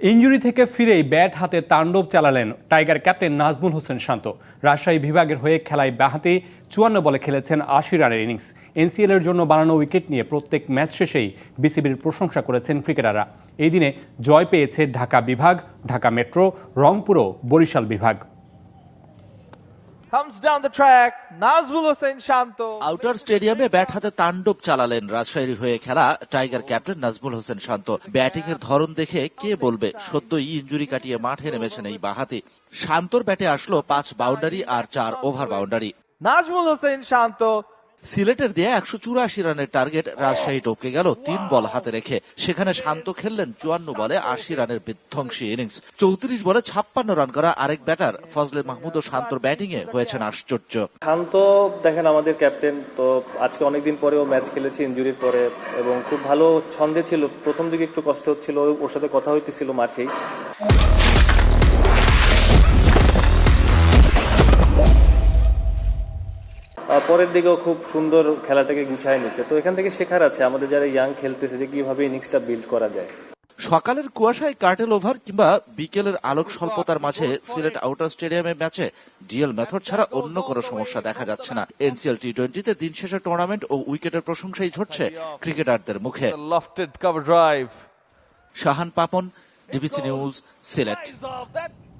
Injury থেকে ফিরেই bat হাতে তাণ্ডব চালালেন টাইগার ক্যাপ্টেন নাজমুল হোসেন শান্ত। রাজশাহী বিভাগের হয়ে খেলায় ব্যাহাতে চুয়ান্ন বলে খেলেছেন আশি রানের ইনিংস। এনসিএল এর জন্য বানানো উইকেট নিয়ে প্রত্যেক ম্যাচ শেষেই বিসিবির প্রশংসা করেছেন ক্রিকেটাররা। এই দিনে জয় পেয়েছে ঢাকা বিভাগ, ঢাকা মেট্রো, রংপুর বরিশাল বিভাগ। Comes down the track. Outer স্টেডিয়ামে ব্যাট হাতে তাণ্ডব চালালেন রাজশাহীর হয়ে খেলা tiger captain Najmul Hossain Shanto batting এর ধরন দেখে কে বলবে সদ্যই ইঞ্জুরি কাটিয়ে মাঠে নেমেছেন এই বাহাতি শান্তর ব্যাটে আসলো পাঁচ বাউন্ডারি আর চার over boundary Najmul Hossain Shanto. সিলেটের দিয়ে একশো চুরাশি রানের টার্গেট রাজশাহী টপকে গেল তিন বল হাতে রেখে। সেখানে শান্ত খেললেন চুয়ান্ন বলে আশি রানের বিধ্বংসী ইনিংস। চৌত্রিশ বলে ছাপ্পান্ন রান করা আরেক ব্যাটার ফজলে মাহমুদ ও শান্তর ব্যাটিং এ হয়েছেন আশ্চর্য। শান্ত, দেখেন আমাদের ক্যাপ্টেন, তো আজকে অনেকদিন পরেও ম্যাচ খেলেছি ইঞ্জুরির পরে, এবং খুব ভালো ছন্দে ছিল। প্রথম দিকে একটু কষ্ট হচ্ছিল, ওর সাথে কথা হইতেছিল মাঠেই। পরের দিকেও খুব সুন্দর খেলাটাকে গুছায় নিছে। তো এখান থেকে শেখার আছে আমাদের যারা ইয়াং খেলতেছে যে কীভাবে ইনিংসটা বিল্ড করা যায়। সকালের কুয়াশায় কার্টেল ওভার কিংবা বিকেলের আলোক স্বল্পতার মাঝে সিলেট আউটার স্টেডিয়ামে ম্যাচে ডিএল মেথড ছাড়া অন্য কোনো সমস্যা দেখা যাচ্ছে না। এনসিএল টি টোয়েন্টিতে দিন শেষে টুর্নামেন্ট ও উইকেটের প্রশংসাই ঝরছে ক্রিকেটারদের মুখে. Shahan Papon DBC news Sylhet.